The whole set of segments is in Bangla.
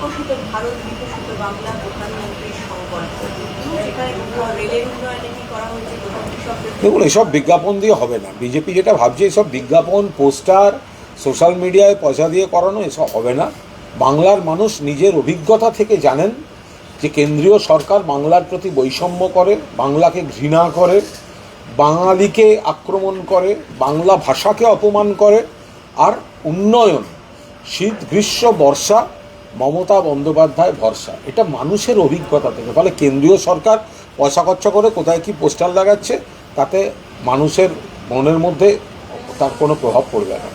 বিকশিত ভারত, বিকশিত বাংলা প্রধানমন্ত্রীর সংকল্প। সেখানে বিজ্ঞাপন দিয়ে হবে না। বিজেপি যেটা ভাবছে, এসব বিজ্ঞাপন, পোস্টার, সোশ্যাল মিডিয়ায় পয়সা দিয়ে করানো, এসব হবে না। বাংলার মানুষ নিজের অভিজ্ঞতা থেকে জানেন যে কেন্দ্রীয় সরকার বাংলার প্রতি বৈষম্য করে, বাংলাকে ঘৃণা করে, বাঙালিকে আক্রমণ করে, বাংলা ভাষাকে অপমান করে, আর উন্নয়ন শীত গ্রীষ্ম বর্ষা মমতা বন্দ্যোপাধ্যায় ভরসা। এটা মানুষের অভিজ্ঞতা থেকে। ফলে কেন্দ্রীয় সরকার পয়সা খরচা করে কোথায় কি পোস্টার লাগাচ্ছে তাতে মানুষের মনের মধ্যে তার কোনো প্রভাব পড়বে না।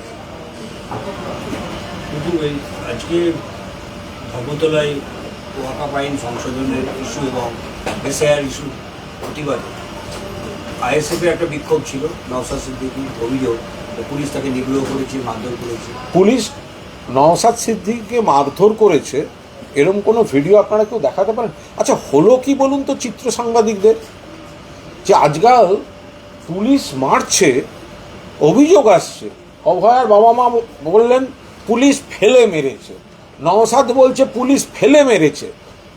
কিন্তু এই আজকে ধর্মতলায় ওয়াকাপ আইন সংশোধনের ইস্যু এবং এসআইআর ইস্যু প্রতিবাদে। আইএসএফের একটা বিক্ষোভ ছিল নওসাদ সিদ্দিকি অভিযোগ পুলিশ তাকে নিগ্রহ করেছে মারধর করেছে। পুলিশ নওসাদ সিদ্দিককে মারধর করেছে, এরম কোনো ভিডিও আপনারা কেউ দেখাতে পারেন? আচ্ছা হলো কি বলুন তো চিত্র সাংবাদিকদের? যে আজকাল পুলিশ মারছে, অভিযোগ আসছে। অভয়ার বাবা মা বললেন, পুলিশ ফেলে মেরেছে। নওসাদ বলছে, পুলিশ ফেলে মেরেছে।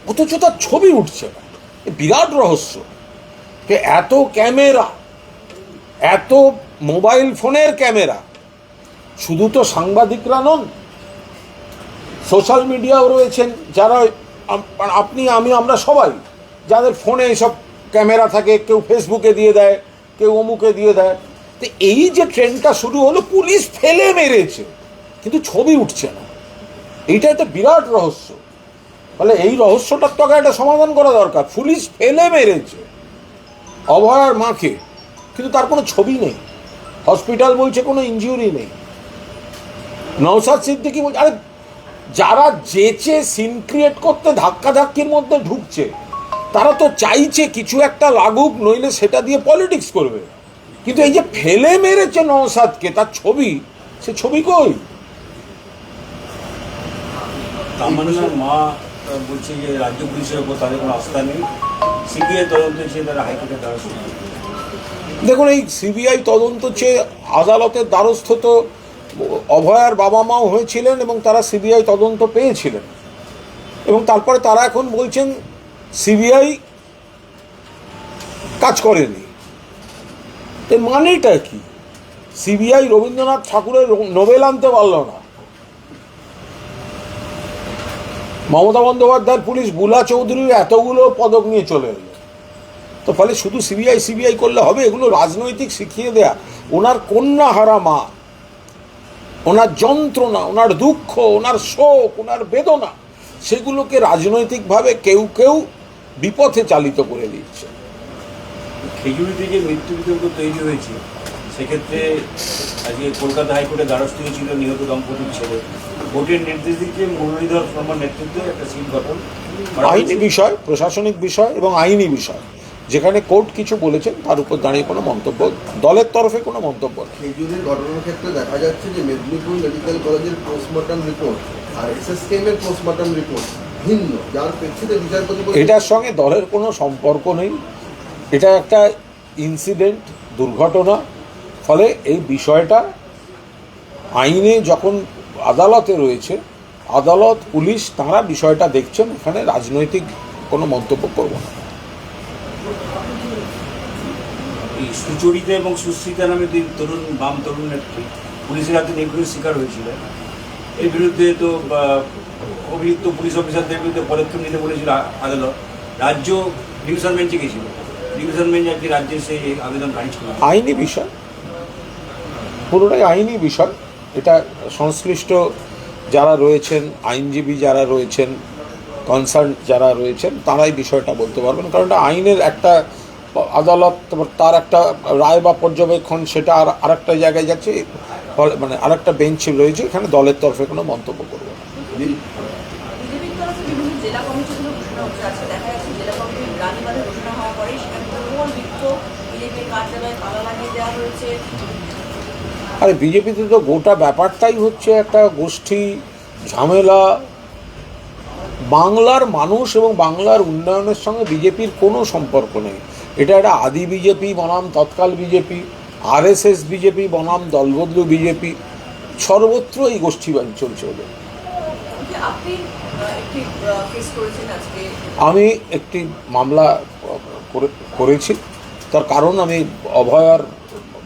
অথচ তার ছবি উঠছে না। বিরাট রহস্য। যে এত ক্যামেরা, এত মোবাইল ফোনের ক্যামেরা। শুধু তো সাংবাদিকরা নন সোশ্যাল মিডিয়াও রয়েছেন, যারা আপনি, আমি, আমরা সবাই, যাদের ফোনে এইসব ক্যামেরা থাকে, কেউ ফেসবুকে দিয়ে দেয়, কেউ অমুকে দিয়ে দেয়, তো এই যে ট্রেন্ডটা শুরু হলো, পুলিশ ফেলে মেরেছে, কিন্তু ছবি উঠছে না। এইটা একটা বিরাট রহস্য। ফলে এই রহস্যটার তো একটা সমাধান করা দরকার, পুলিশ ফেলে মেরেছে। অভয়ার মাকে, কিন্তু তার কোনো ছবি নেই। হসপিটাল বলছে কোনো ইনজিউরি নেই। নওসাদ সিদ্দিকি বলছে, আরে যারা যেচে সিন ক্রিয়েট করতে ধাক্কাধাক্কির মধ্যে ঢুকছে তারা তো চাইছে কিছু একটা লাগুক নইলে সেটা দিয়ে পলিটিক্স করবে। কিন্তু এই যে ফেলে মেরেছে নওসাদকে তার ছবি সে ছবি কই? মা বলছে যে রাজ্য পুলিশের উপর তাদের কোনো আস্থা নেই। সিবিআই তদন্ত চেয়ে তারা হাইকোর্টের দ্বারস্থ দেখুন এই সিবিআই তদন্ত চেয়ে আদালতের দ্বারস্থ তো অভয়ার বাবা মাও হয়েছিলেন এবং তারা সিবিআই তদন্ত পেয়েছিলেন। এবং তারপরে তারা এখন বলছেন, সিবিআই কাজ করেনি। এর মানেটা কি? সিবিআই রবীন্দ্রনাথ ঠাকুরের নোবেল আনতে পারল না। মমতা বন্দ্যোপাধ্যায়ের পুলিশ বুলা চৌধুরীর এতগুলো পদক নিয়ে চলে এলো। তো ফলে শুধু সিবিআই সিবিআই করলে হবে? এগুলো রাজনৈতিক শিখিয়ে দেয়া। ওনার কন্যা হারা মা ওনার যন্ত্রণা ওনার দুঃখ ওনার শোক ওনার বেদনা সেগুলোকে রাজনৈতিকভাবে কেউ কেউ বিপথে চালিত করে দিচ্ছে। খেজুরিতে যে মৃত্যু বিতর্ক তৈরি হয়েছে। সেক্ষেত্রে আজকে কলকাতা হাইকোর্টে দ্বারস্থ হয়েছিল নিহত দম্পতির ছেলে। কোর্টের নির্দেশ দিচ্ছে মুরলীধর শর্মার নেতৃত্বে একটা সিট গঠন। আইনি বিষয় প্রশাসনিক বিষয় এবং আইনি বিষয়। যেখানে কোর্ট কিছু বলেছেন তার উপর দাঁড়িয়ে কোনো মন্তব্য দলের তরফে কোনো মন্তব্য নেই। খেজুরির ঘটনার ক্ষেত্রে দেখা যাচ্ছে যে মেদিনীপুর মেডিকেল কলেজের পোস্টমর্টম রিপোর্ট আর এসএসকেএম এর পোস্টমর্টম রিপোর্ট ভিন্ন যার প্রেক্ষিতে বিচারপতি এটার সঙ্গে দলের কোনো সম্পর্ক নেই। এটা একটা ইনসিডেন্ট দুর্ঘটনা। ফলে এই বিষয়টা আইনে যখন আদালতে রয়েছে আদালত পুলিশ তারা বিষয়টা দেখছেন এখানে রাজনৈতিক কোনো মন্তব্য করব না। এই সুচরিতা এবং সুস্মিতা নামে দুই তরুণ, বাম তরুণ নেত্রী। পুলিশের হাতে নিগ্রহের শিকার হয়েছিলেন এর বিরুদ্ধে তো অভিযুক্ত পুলিশ অফিসারদের বিরুদ্ধে পদক্ষেপ নিতে বলেছিল আদালত। রাজ্য ডিভিশন বেঞ্চে গেছিল ডিভিশন বেঞ্চ আর কি রাজ্যের সেই আবেদন খারিজ করে আইনি বিষয়? পুরোটাই আইনি বিষয়। এটা সংশ্লিষ্ট যারা রয়েছেন, আইনজীবী যারা রয়েছেন কনসার্ন যারা রয়েছেন, তারাই বিষয়টা বলতে পারবেন। কারণ এটা আইনের একটা আদালত তার একটা রায় বা পর্যবেক্ষণ, সেটা আর আরেকটা জায়গায় যাচ্ছে মানে আরেকটা বেঞ্চ রয়েছে, এখানে দলের তরফে কোনো মন্তব্য করব আরে বিজেপিতে তো গোটা ব্যাপারটাই হচ্ছে একটা গোষ্ঠী ঝামেলা। বাংলার মানুষ এবং বাংলার উন্নয়নের সঙ্গে বিজেপির কোনো সম্পর্ক নেই। এটা একটা আদি বিজেপি বনাম তৎকাল বিজেপি আরএসএস বিজেপি বনাম দলবদলু বিজেপি সর্বত্র এই গোষ্ঠী চলছে ওদের। আমি একটি মামলা করে- করেছি। তার কারণ আমি অভয়ার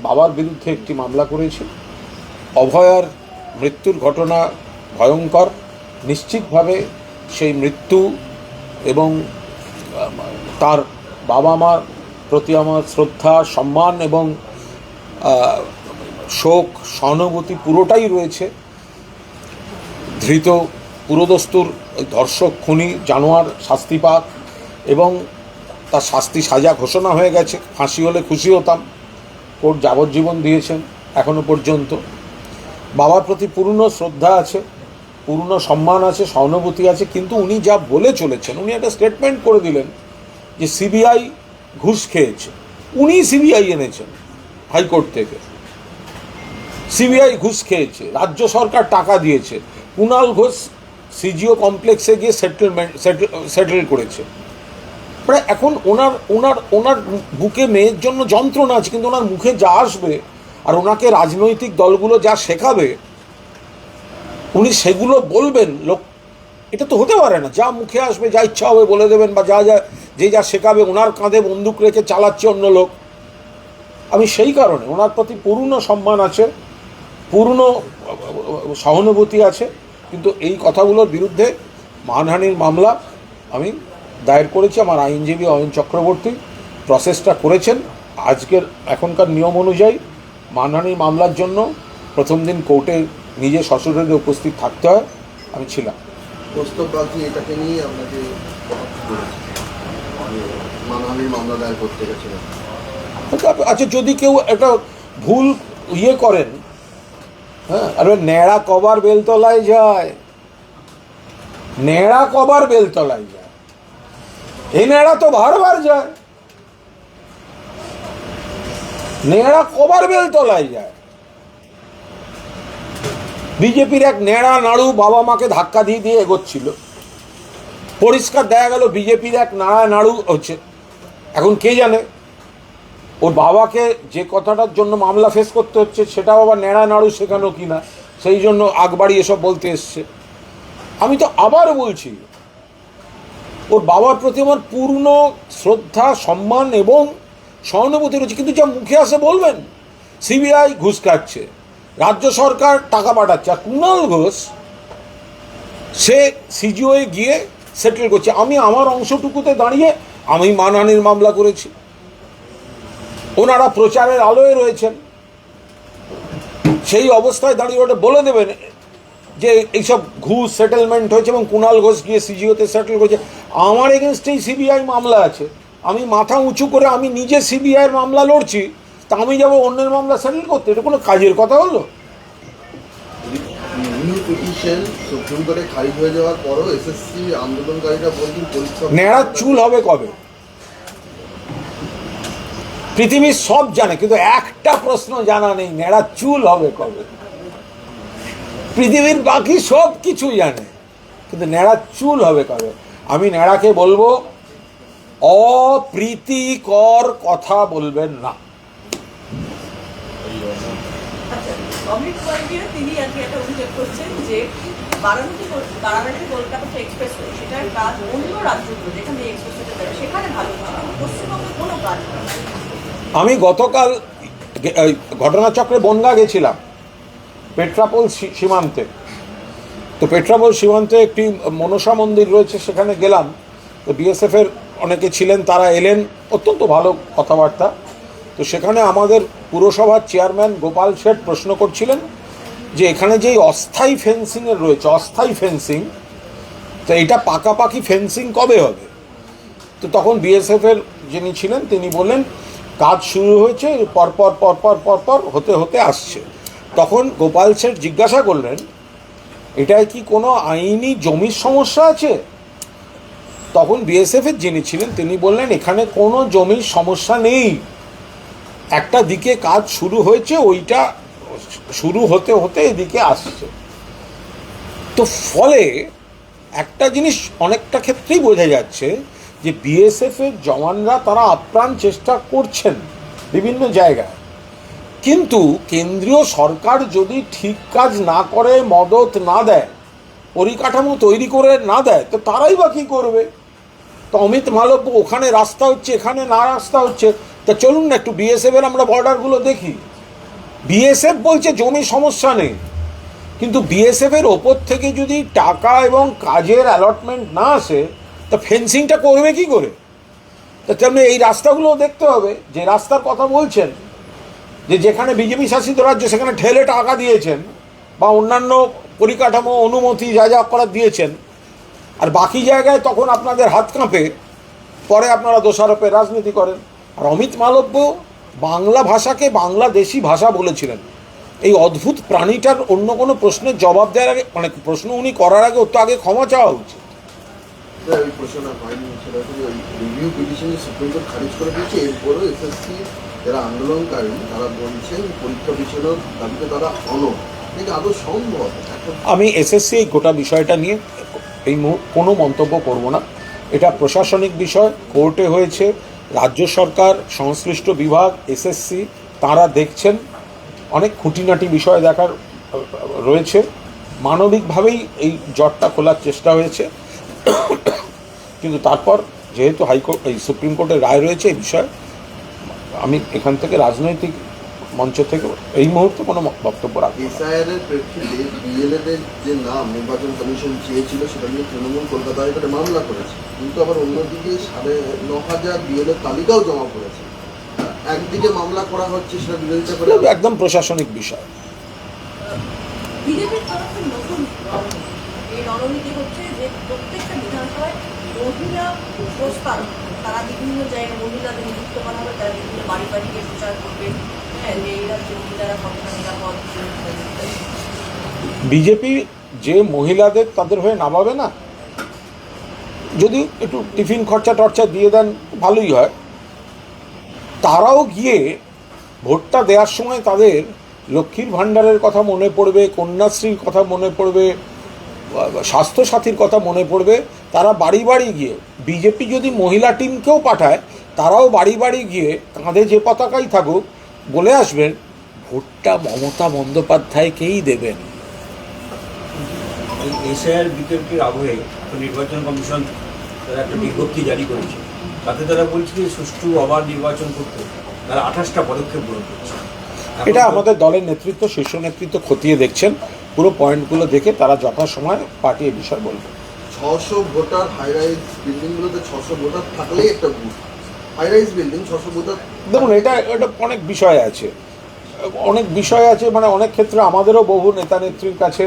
বাবার বিরুদ্ধে একটি মামলা করেছি। অভয়ার মৃত্যুর ঘটনা ভয়ঙ্কর। নিশ্চিতভাবে সেই মৃত্যু এবং তার বাবা মার প্রতি আমার শ্রদ্ধা, সম্মান এবং শোক, সহানুভূতি পুরোটাই রয়েছে। ধৃত পুরোদস্তুর ধর্ষক খুনি, জানোয়ার, শাস্তি পাক এবং তার শাস্তি সাজা ঘোষণা হয়ে গেছে। ফাঁসি হলে খুশি হতাম। কোর্ট যাবজ্জীবন দিয়েছেন এখনও পর্যন্ত। বাবার প্রতি পূর্ণ শ্রদ্ধা আছে, পূর্ণ সম্মান আছে, সহানুভূতি আছে, কিন্তু উনি যা বলে চলেছেন, উনি একটা স্টেটমেন্ট করে দিলেন যে, সিবিআই ঘুষ খেয়েছে। উনি সিবিআই এনেছেন হাইকোর্ট থেকে। সিবিআই ঘুষ খেয়েছে, রাজ্য সরকার টাকা দিয়েছে। কুণাল ঘোষ সিজিও কমপ্লেক্সে গিয়ে সেটেলমেন্ট সেটেল করেছে। মানে এখন ওনার ওনার ওনার বুকে মেয়ের জন্য যন্ত্রণা আছে, কিন্তু ওনার মুখে যা আসবে আর ওনাকে রাজনৈতিক দলগুলো যা শেখাবে, উনি সেগুলো বলবেন, লোক, এটা তো হতে পারে না। যা মুখে আসবে, যা ইচ্ছা হবে বলে দেবেন বা যা যা যে যা শেখাবে, ওনার কাঁধে বন্দুক রেখে চালাচ্ছে অন্য লোক। আমি সেই কারণে, ওনার প্রতি পূর্ণ সম্মান আছে পূর্ণ সহানুভূতি আছে, কিন্তু এই কথাগুলোর বিরুদ্ধে মানহানির মামলা আমি দায়ের করেছি। আমার আইনজীবী অয়ন চক্রবর্তী প্রসেসটা করেছেন। আজকের এখনকার নিয়ম অনুযায়ী মানহানির মামলার জন্য প্রথম দিন কোর্টে নিজে শ্বশুরের উপস্থিত থাকতে হয়। আমি ছিলাম। এটাকে নিয়ে আপনাকে গেছিলেন আচ্ছা যদি কেউ একটা ভুল ইয়ে করেন হ্যাঁ আরে ন্যাড়া কবার বেলতলায় যায়, ন্যাড়া কবার বেলতলায় যায়, এই ন্যাড়া তো বারবার যায়, ন্যাড়া কবার বেলতলায় যায়। বিজেপির এক ন্যাড়া নাড়ু বাবা মাকে ধাক্কা দিয়ে দিয়ে এগোচ্ছিল। পরিষ্কার দেখা গেল বিজেপির এক নাড়া নাড়ু হচ্ছে এখন কে জানে? ওর বাবাকে যে কথাটার জন্য মামলা ফেস করতে হচ্ছে, সেটাও আবার ন্যাড়া নাড়ু শেখানো কিনা? সেই জন্য আগবাড়ি এসব বলতে এসছে। আমি তো আবার বলছি, ওর বাবার প্রতি আমার পূর্ণ শ্রদ্ধা, সম্মান এবং সহানুভূতি রয়েছে। কিন্তু যা মুখে আসে বলবেন, সিবিআই ঘুষ খাচ্ছে, রাজ্য সরকার টাকা পাঠাচ্ছে, আর কুণাল ঘোষ, সে সিজিওয়ে গিয়ে সেটেল করছে। আমি আমার অংশটুকুতে দাঁড়িয়ে আমি মানহানির মামলা করেছি। ওনারা প্রচারের আলোয় রয়েছেন। সেই অবস্থায় দাঁড়িয়ে ওটা বলে দেবেন যে এইসব ঘুষ সেটেলমেন্ট হয়েছে এবং কুণাল ঘোষ গিয়ে সিজিওতে সেটেল করেছে। আমার এগেনস্টেই সিবিআই মামলা আছে। আমি মাথা উঁচু করে আমি নিজে সিবিআইয়ের মামলা লড়ছি, তা আমি যাব অন্যের মামলা সেটেল করতে? এটা কোনো কাজের কথা হলো? নিউ পিটিশন সুপ্রিম কোর্টে খারিজ হয়ে যাওয়ার পরও এসএসসি আন্দোলনকারীরা বলছেন পরীক্ষা ন্যাড়ার চুল হবে কবে? পৃথিবীর সব জানে কিন্তু একটা প্রশ্ন জানা নেই চুল হবে কবে? পৃথিবীর বাকি সব কিছু জানে কিন্তু ন্যাড়ার চুল হবে কবে? আমি নেড়াকে বলব অপ্রীতিকর কথা বলবেন না আচ্ছা অমৃত তিনি একটা অভিযোগ করছেন যে বারাণসী বারাণসী কলকাতা এক্সপ্রেসওয়ে সেটার কাজ অন্য রাজ্যগুলো যেখানে যাবে সেখানে ভালো পশ্চিমবঙ্গে কোনো কাজ আমি গতকাল ঘটনাচক্রে বনগা গেছিলাম, পেট্রাপোল সীমান্তে। তো পেট্রাপোল সীমান্তে একটি মনসা মন্দির রয়েছে, সেখানে গেলাম। তো বিএসএফের অনেকে ছিলেন, তারা এলেন। অত্যন্ত ভালো কথাবার্তা। তো সেখানে আমাদের পুরসভার চেয়ারম্যান গোপাল শেঠ প্রশ্ন করছিলেন যে এখানে যেই অস্থায়ী ফেন্সিংয়ের রয়েছে, অস্থায়ী ফেন্সিং, তো এটা পাকাপাকি ফেন্সিং কবে হবে? তো তখন বিএসএফের যিনি ছিলেন, তিনি বললেন, কাজ শুরু হয়েছে, পরপর পরপর পরপর হতে হতে আসছে। তখন গোপাল শেঠ জিজ্ঞাসা করলেন, এটায় কি কোনো আইনি জমির সমস্যা আছে? তখন বিএসএফের যিনি ছিলেন, তিনি বললেন, এখানে কোনো জমির সমস্যা নেই। একটা দিকে কাজ শুরু হয়েছে, ওইটা শুরু হতে হতে এদিকে আসছে। তো ফলে একটা জিনিস অনেকটা ক্ষেত্রেই বোঝা যাচ্ছে যে বিএসএফ এর জওয়ানরা তারা আপ্রাণ চেষ্টা করছেন বিভিন্ন জায়গায়। কিন্তু কেন্দ্রীয় সরকার যদি ঠিক কাজ না করে, মদত না দেয়, পরিকাঠামো তৈরি করে না দেয়, তো তারাই বা কী করবে? তো অমিত মালব্য, ওখানে রাস্তা হচ্ছে, এখানে না রাস্তা হচ্ছে। তা চলুন না একটু বিএসএফের আমরা বর্ডারগুলো দেখি। বিএসএফ বলছে, জমি সমস্যা নেই। কিন্তু বিএসএফের ওপর থেকে যদি টাকা এবং কাজের অ্যালটমেন্ট না আসে, তা ফেন্সিংটা করবে কি করে? তা তেমনি এই রাস্তাগুলো দেখতে হবে। যে রাস্তার কথা বলছেন, যে যেখানে বিজেপি শাসিত রাজ্য, সেখানে ঠেলে টাকা দিয়েছেন, বা অন্যান্য পরিকাঠামো, অনুমতি, যা যা করার দিয়েছেন। আর বাকি জায়গায় তখন আপনাদের হাত কাঁপে। পরে আপনারা দোষারোপে রাজনীতি করেন। আর অমিত মালব্য বাংলা ভাষাকে বাংলাদেশি ভাষা বলেছিলেন। এই অদ্ভুত প্রাণীটার অন্য কোনো প্রশ্নের জবাব দেওয়ার আগে মানে প্রশ্ন উনি করার আগে ওর তো আগে ক্ষমা চাওয়া উচিত। যারা আন্দোলনকারী তারা বলছেন পরীক্ষা দাবিতে তারা আমি এসএসসি এই গোটা বিষয়টা নিয়ে এই কোনো মন্তব্য করব না। এটা প্রশাসনিক বিষয়, কোর্টে হয়েছে, রাজ্য সরকার, সংশ্লিষ্ট বিভাগ, এসএসসি, তারা দেখছেন। অনেক খুঁটিনাটি বিষয় দেখার, রয়েছে। মানবিকভাবেই এই জটটা খোলার চেষ্টা হয়েছে। কিন্তু তারপর যেহেতু হাইকোর্ট এই সুপ্রিম কোর্টের রায় রয়েছে এই বিষয়ে, আমি এখান থেকে রাজনৈতিক মঞ্চ থেকে এই মুহূর্তে কোনো বক্তব্য রাখব এসআইআর এর প্রেক্ষিতে বিএলএড এর যে নাম নির্বাচন কমিশন চেয়েছিল সেটা নিয়ে তৃণমূল কলকাতা হাইকোর্টে মামলা করেছে। কিন্তু আবার অন্যদিকে সাড়ে ন হাজার বিএলএর তালিকাও জমা পড়েছে একদিকে মামলা করা হচ্ছে সেটা বিরোধিতা করে একদম প্রশাসনিক বিষয়। বিজেপির তরফে নতুন এই রণনীতি হচ্ছে যে প্রত্যেকটা বিধানসভায় মহিলা প্রস্তাব তারা বিভিন্ন জায়গায় মহিলাদের নিযুক্ত করা হবে তারা বিভিন্ন বাড়ি বাড়ি গিয়ে প্রচার করবে বিজেপি যে মহিলাদের তাদের হয়ে নামাবে না? যদি একটু টিফিন খরচা টর্চা দিয়ে দেন, ভালোই হয়। তারাও গিয়ে ভোটটা দেওয়ার সময় তাদের লক্ষ্মীর ভাণ্ডারের কথা মনে পড়বে, কন্যাশ্রীর কথা মনে পড়বে, স্বাস্থ্যসাথীর কথা মনে পড়বে, তারা বাড়ি বাড়ি গিয়ে, বিজেপি যদি মহিলা টিমকেও পাঠায়, তারাও বাড়ি বাড়ি গিয়ে কাঁধে যে পতাকাই থাকুক বলে আসবেন ভোটটা মমতা বন্দ্যোপাধ্যায়কেই দেবেন। এই এসআইআর বিতর্কের আবহে নির্বাচন কমিশন তারা একটা বিজ্ঞপ্তি জারি করেছে। তাতে তারা বলছে যে সুষ্ঠু আবার নির্বাচন করতে তারা আঠাশটা পদক্ষেপ গ্রহণ করছে। এটা আমাদের দলের নেতৃত্ব শীর্ষ নেতৃত্ব খতিয়ে দেখছেন। পুরো পয়েন্টগুলো দেখে তারা যথাসময় পার্টি এ বিষয়ে বলবে। ছশো ভোটার হাই রাইজ বিল্ডিংগুলোতে ছশো ভোটার থাকলেই একটা বুথ হাই রাইজ বিল্ডিং ছশো দেখুন এটা এটা অনেক বিষয় আছে। অনেক বিষয় আছে মানে অনেক ক্ষেত্রে আমাদেরও বহু নেতা নেত্রীর কাছে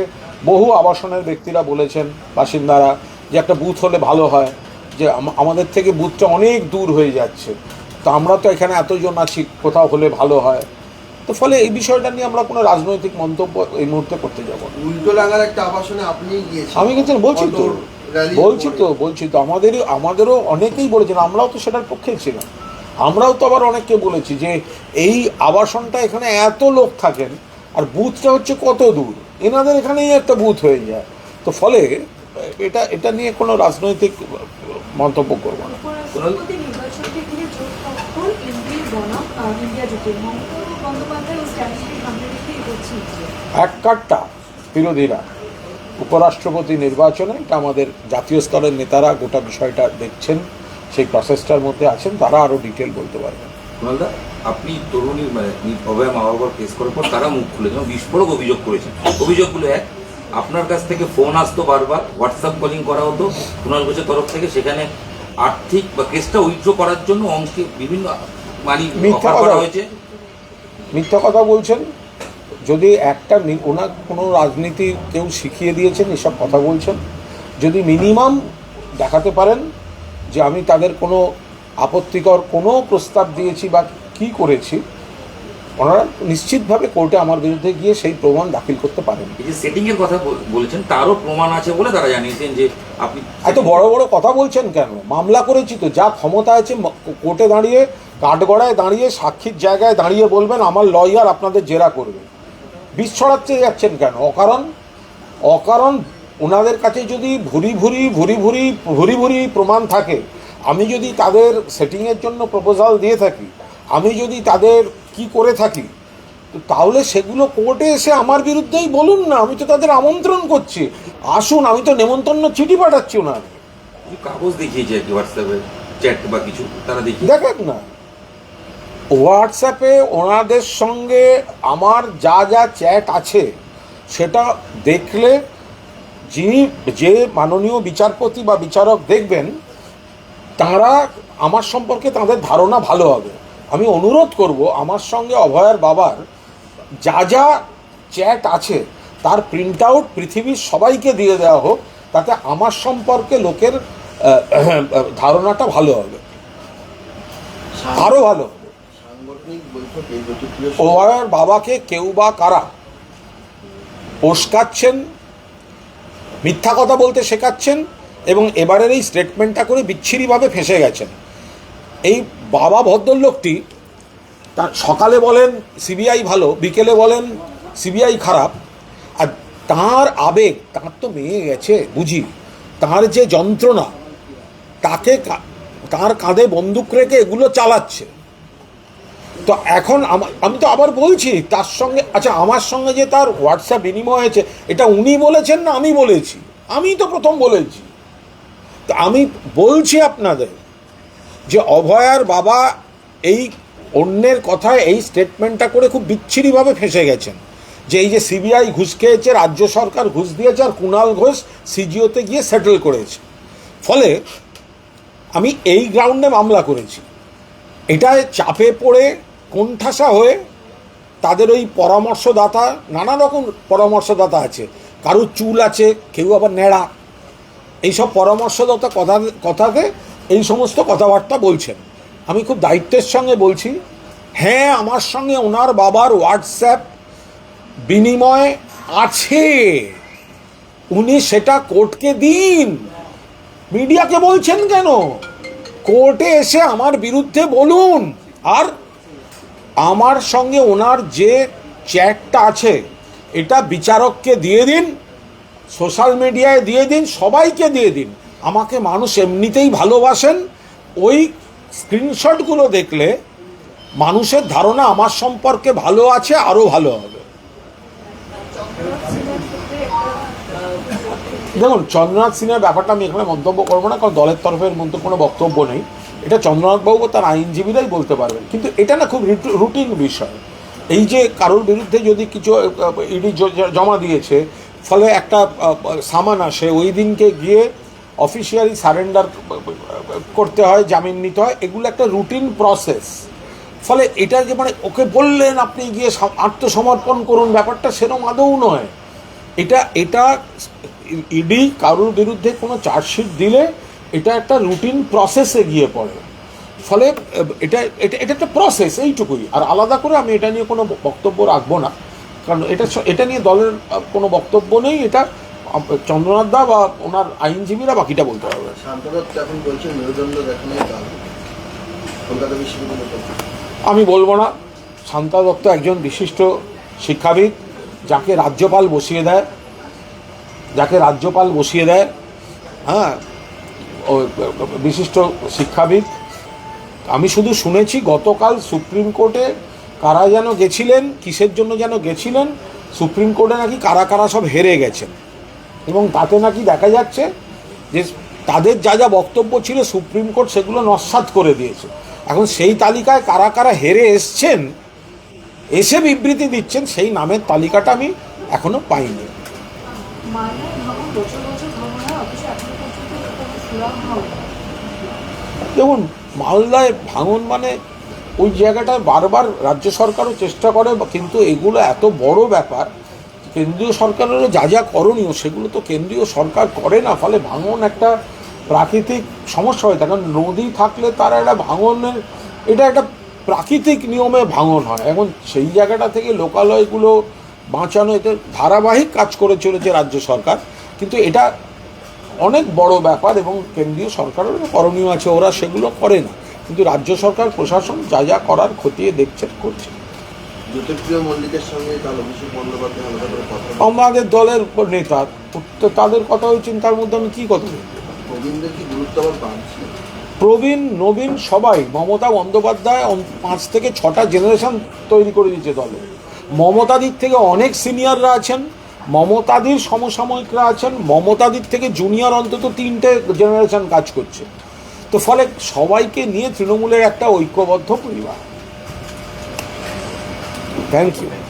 বহু আবাসনের ব্যক্তিরা বলেছেন বাসিন্দারা যে একটা বুথ হলে ভালো হয় যে আমাদের থেকে বুথটা অনেক দূর হয়ে যাচ্ছে। তো আমরা তো এখানে এতজন আছি কোথাও হলে ভালো হয়। তো ফলে এই বিষয়টা নিয়ে আমরা কোনো রাজনৈতিক মন্তব্য এই মুহূর্তে করতে যাব উল্টো লাগার একটা আবাসনে আপনি গিয়েছেন। আমি কিন্তু বলছি তো বলছি তো বলছি তো আমাদেরই আমাদেরও অনেকেই বলেছেন আমরাও তো সেটার পক্ষে ছিলাম। আমরাও তো আবার অনেককে বলেছি যে এই আবাসনটা এখানে এত লোক থাকেন আর বুথটা হচ্ছে কত দূর? এনাদের এখানেই একটা বুথ হয়ে যায়। তো ফলে এটা এটা নিয়ে কোনো রাজনৈতিক মন্তব্য করব না। এক কাটটা বিরোধীরা। উপরাষ্ট্রপতি নির্বাচনে এটা আমাদের জাতীয় স্তরের নেতারা গোটা বিষয়টা দেখছেন সেই প্রসেসটার মধ্যে আছেন তারা আরও ডিটেল বলতে পারবেন। কুণালদা আপনি তরুণীর মানে অভয় মা বাবার কেস করার পর তারা মুখ খুলেছেন এবং বিস্ফোরক অভিযোগ করেছেন। অভিযোগগুলো এক আপনার কাছ থেকে ফোন আসতো বারবার হোয়াটসঅ্যাপ কলিং করা হতো কুণাল ঘোষের তরফ থেকে সেখানে আর্থিক বা কেসটা উইথড্র করার জন্য অঙ্কে বিভিন্ন মানি মিথ্যা অফার করা হয়েছে। মিথ্যা কথা বলছেন যদি একটা ওনার কোনো রাজনীতি কেউ শিখিয়ে দিয়েছেন এসব কথা বলছেন যদি মিনিমাম দেখাতে পারেন যে আমি তাদের কোনো আপত্তিকর কোনো প্রস্তাব দিয়েছি বা কি করেছি ওনারা নিশ্চিতভাবে কোর্টে আমার বিরুদ্ধে গিয়ে সেই প্রমাণ দাখিল করতে পারেন। এই যে সেটিং এর কথা বলেছেন তারও প্রমাণ আছে বলে তারা জানিয়েছেন যে আপনি এত বড় বড় কথা বলছেন কেন? মামলা করেছি তো যা ক্ষমতা আছে কোর্টে দাঁড়িয়ে কাঠগড়ায় দাঁড়িয়ে সাক্ষীর জায়গায় দাঁড়িয়ে বলবেন আমার লয়ার আপনাদের জেরা করবে। বিষ ছড়াচ্ছে যাচ্ছেন কেন? অকারণ অকারণ ওনাদের কাছে যদি ভুরি ভুরি ভুরি ভুরি ভুরি ভুরি প্রমাণ থাকে আমি যদি তাদের সেটিংয়ের জন্য প্রপোজাল দিয়ে থাকি আমি যদি তাদের কি করে থাকি তো তাহলে সেগুলো কোর্টে এসে আমার বিরুদ্ধেই বলুন না আমি তো তাদের আমন্ত্রণ করছি। আসুন আমি তো নেমন্তন্ন চিঠি পাঠাচ্ছি ওনার কাগজ দেখিয়েছে আর কি হোয়াটসঅ্যাপে চ্যাট বা কিছু তারা দেখি দেখেন না। হোয়াটসঅ্যাপে ওনাদের সঙ্গে আমার যা যা চ্যাট আছে, সেটা দেখলে যিনি যে মাননীয় বিচারপতি বা বিচারক দেখবেন, তারা আমার সম্পর্কে তাদের ধারণা ভালো হবে। আমি অনুরোধ করব আমার সঙ্গে অভয়ার বাবার যা যা চ্যাট আছে, তার প্রিন্ট আউট পৃথিবীর সবাইকে দিয়ে দেওয়া হোক, তাতে আমার সম্পর্কে লোকের ধারণাটা ভালো হবে। আরও ভালো। ওভার বাবাকে কেউ বা কারা উস্কাচ্ছেন, মিথ্যা কথা বলতে শেখাচ্ছেন এবং এবারের এই স্টেটমেন্টটা করে বিচ্ছিরিভাবে ফেসে গেছেন। এই বাবা ভদ্রলোকটি তার সকালে বলেন, সিবিআই ভালো, বিকেলে বলেন, সিবিআই খারাপ, আর তার আবেগ, তার তো মেয়ে গেছে, বুঝি, তার যে যন্ত্রণা, তাকে তার কাঁধে বন্দুক রেখে এগুলো চালাচ্ছে। তো এখন আমি তো আবার বলছি, তার সঙ্গে আচ্ছা আমার সঙ্গে যে তার হোয়াটসঅ্যাপ বিনিময় হয়েছে, এটা উনি বলেছেন না আমি বলেছি? আমি তো প্রথম বলেছি। তো আমি বলছি আপনাদের যে অভয়ার বাবা এই অন্যের কথায় এই স্টেটমেন্টটা করে খুব বিচ্ছিরিভাবে ফেসে গেছেন। যে এই যে সিবিআই ঘুষ খেয়েছে, রাজ্য সরকার ঘুষ দিয়েছে আর কুণাল ঘোষ সিজিওতে গিয়ে সেটেল করেছে। ফলে আমি এই গ্রাউন্ডে মামলা করেছি। এটায় চাপে পড়ে, কোণঠাসা হয়ে তাদের ওই পরামর্শদাতা, নানা রকম পরামর্শদাতা আছে। কারোর চুল আছে, কেউ আবার ন্যাড়া। এইসব পরামর্শদাতা কথা, কথাতে এই সমস্ত কথাবার্তা বলছেন। আমি খুব দায়িত্বের সঙ্গে বলছি হ্যাঁ আমার সঙ্গে ওনার বাবার হোয়াটসঅ্যাপ বিনিময় আছে। উনি সেটা কোর্টকে দিন। মিডিয়াকে বলছেন কেন? কোর্টে এসে আমার বিরুদ্ধে বলুন। আর আমার সঙ্গে ওনার যে চ্যাটটা আছে, এটা বিচারককে দিয়ে দিন, সোশ্যাল মিডিয়ায় দিয়ে দিন, সবাইকে দিয়ে দিন। আমাকে মানুষ এমনিতেই ভালোবাসেন। ওই স্ক্রিনশটগুলো দেখলে মানুষের ধারণা আমার সম্পর্কে ভালো আছে, আরও ভালো হবে। দেখুন, চন্দ্রনাথ সিনহার ব্যাপারটা আমি এখানে মন্তব্য করব না, কারণ দলের তরফের মধ্যে কোনো বক্তব্য নেই। এটা চন্দ্রনাথবাবু তার আইনজীবীরাই বলতে পারবেন। কিন্তু এটা না খুব রুটিন বিষয়। এই যে কারোর বিরুদ্ধে যদি কিছু ইডি জমা দিয়েছে, ফলে একটা সামান আসে, ওই দিনকে গিয়ে অফিসিয়ালি সারেন্ডার করতে হয়, জামিন নিতে হয়, এগুলো একটা রুটিন প্রসেস। ফলে এটা যে মানে ওকে বললেন আপনি গিয়ে আত্মসমর্পণ করুন ব্যাপারটা সেরম আদৌ নয়। এটা এটা ইডি কারোর বিরুদ্ধে কোনো চার্জশিট দিলে এটা একটা রুটিন প্রসেসে গিয়ে পড়ে। ফলে এটা এটা এটা একটা প্রসেস এইটুকুই। আর আলাদা করে আমি এটা নিয়ে কোনো বক্তব্য রাখব না। কারণ এটা এটা নিয়ে দলের কোনো বক্তব্য নেই। এটা চন্দ্রনাথ দা বা ওনার আইনজীবীরা বাকিটা বলতে পারবে এখন বলছেন মেরুদণ্ড কলকাতা আমি বলব না। শান্তা দত্ত একজন বিশিষ্ট শিক্ষাবিদ যাকে রাজ্যপাল বসিয়ে দেয়। যাকে রাজ্যপাল বসিয়ে দেয় হ্যাঁ বিশিষ্ট শিক্ষাবিদ। আমি শুধু শুনেছি গতকাল সুপ্রিম কোর্টে কারা যেন গেছিলেন, কিসের জন্য যেন গেছিলেন, সুপ্রিম কোর্টে নাকি কারা কারা সব হেরে গেছেন। এবং তাতে নাকি দেখা যাচ্ছে যে তাদের যা যা বক্তব্য ছিল সুপ্রিম কোর্ট সেগুলো নস্বাত করে দিয়েছে। এখন সেই তালিকায় কারা কারা হেরে এসছেন, এসে বিবৃতি দিচ্ছেন, সেই নামের তালিকাটা আমি এখনও পাইনি। ভাঙন বছর বছর হয় অথচ এখনও পর্যন্ত কোনো হয়নি। দেখুন, মালদায় ভাঙন মানে ওই জায়গাটায় বারবার রাজ্য সরকারও চেষ্টা করে কিন্তু এগুলো এত বড় ব্যাপার, কেন্দ্রীয় সরকারেরও যা যা করণীয়, সেগুলো তো কেন্দ্রীয় সরকার করে না, ফলে ভাঙন একটা প্রাকৃতিক সমস্যা হয় কারণ নদী থাকলে তারা একটা ভাঙনের, এটা একটা প্রাকৃতিক নিয়মে ভাঙন হয়। এখন সেই জায়গাটা থেকে লোকালয়গুলো বাঁচানো এতে ধারাবাহিক কাজ করে চলেছে রাজ্য সরকার। কিন্তু এটা অনেক বড় ব্যাপার এবং কেন্দ্রীয় সরকারের করণীয় আছে ওরা সেগুলো করে না। কিন্তু রাজ্য সরকার প্রশাসন যা যা করার খতিয়ে দেখছে করছে। আমাদের দলের নেতা তো তাদের কথা ওই চিন্তার মধ্যে আমি কী কথা প্রবীণ নবীন সবাই মমতা বন্দ্যোপাধ্যায় পাঁচ থেকে ছটা জেনারেশন তৈরি করে দিয়েছে দলে। মমতাদির থেকে অনেক সিনিয়ররা আছেন, মমতাদির সমসাময়িকরা আছেন, মমতাদির থেকে জুনিয়র অন্তত তিনটে জেনারেশন কাজ করছে। তো ফলে সবাইকে নিয়ে তৃণমূলের একটা ঐক্যবদ্ধ পরিবার। Thank you